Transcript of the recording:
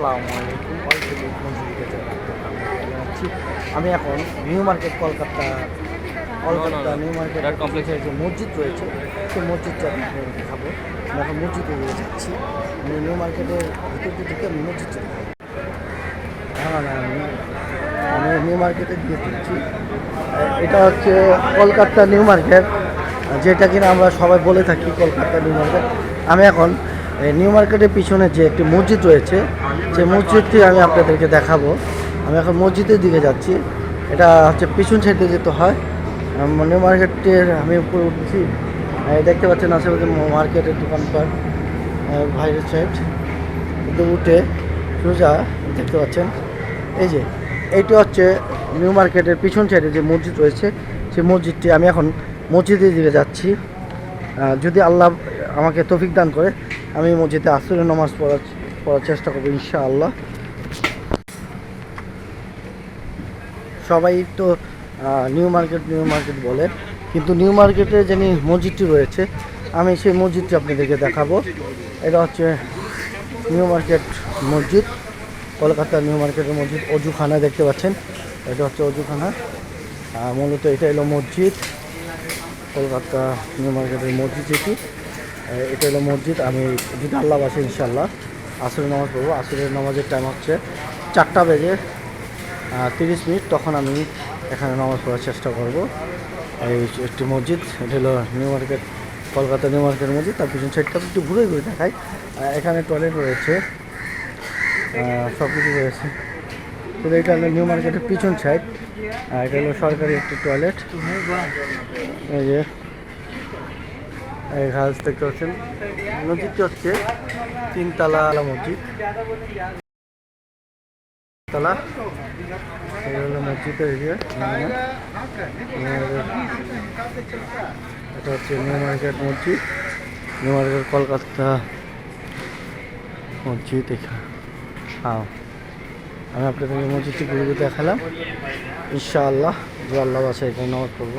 আসসালামু আলাইকুম। আমি এখন new market Kolkata Kolkata new market কমপ্লেক্সের যে মসজিদ রয়েছে সেই মসজিদটা আপনাদের দেখাবো। আমি এখন মসজিদে দিয়ে যাচ্ছি। আমি নিউ মার্কেটের ভিতর দিয়ে ঢুকে আমি মসজিদ চলে। না আমি আমি নিউ মার্কেটে দিয়ে দিচ্ছি এটা হচ্ছে কলকাতা নিউ মার্কেট যেটা কিনা আমরা সবাই বলে থাকি কলকাতা নিউ মার্কেট। আমি এখন নিউ মার্কেটের পিছনে যে একটি মসজিদ রয়েছে, সেই মসজিদটি আমি আপনাদেরকে দেখাবো। আমি এখন মসজিদের দিকে যাচ্ছি। এটা হচ্ছে পিছন সাইডে যেতে হয়। নিউ মার্কেটের আমি উপরে উঠছি। দেখতে পাচ্ছেন আশেপাশে মার্কেটের দোকানপাট বাইরের সাইড কিন্তু উঠে সোজা দেখতে পাচ্ছেন। এই যে, এইটি হচ্ছে নিউ মার্কেটের পিছন সাইডে যে মসজিদ রয়েছে, সেই মসজিদটি আমি এখন মসজিদের দিকে যাচ্ছি। যদি আল্লাহ আমাকে তৌফিক দান করে, আমি মসজিদে আসরের নামাজ পড়ার পড়ার চেষ্টা করব, ইনশাআল্লাহ। সবাই তো নিউ মার্কেট নিউ মার্কেট বলে, কিন্তু নিউ মার্কেটে যে নি- মসজিদটি রয়েছে, আমি সেই মসজিদটি আপনাদেরকে দেখাবো। এটা হচ্ছে নিউ মার্কেট মসজিদ, কলকাতা নিউ মার্কেটের মসজিদ, অজুখানা দেখতে পাচ্ছেন। এটা হচ্ছে অজুখানা। মূলত এটা হলো মসজিদ, কলকাতা নিউ মার্কেটের মসজিদ এটি এটা হলো মসজিদ। আমি যদি আল্লাহ বাসে ইনশাল্লাহ আসরের নামাজ পড়ব। আসরের নামাজের টাইম হচ্ছে চারটা বেজে তিরিশ মিনিট। তখন আমি এখানে নামাজ পড়ার চেষ্টা করব। এই একটি মসজিদ। এটা হলো নিউ মার্কেট, কলকাতা নিউ মার্কেটের মসজিদ। তার পিছন সাইডটা একটু ঘুরে ঘুরে দেখাই। এখানে টয়লেট রয়েছে। সব কিছু রয়েছে। তো এটা হলো নিউ মার্কেটের পিছন সাইড এটা হলো সরকারি একটি টয়লেট এই যে এই ঘাস দেখতে পাচ্ছেন। মসজিদটি হচ্ছে তিনতলা মসজিদ। তলা এটা হচ্ছে নিউ মার্কেট মসজিদ। নিউ মার্কেট কলকাতা মসজিদ এখানে আমি আপনাদেরকে মসজিদটি ঘুরে দেখালাম। ইনশাআল্লাহ, যে আল্লাহ বাসায় এখানে নামাজ পড়ব।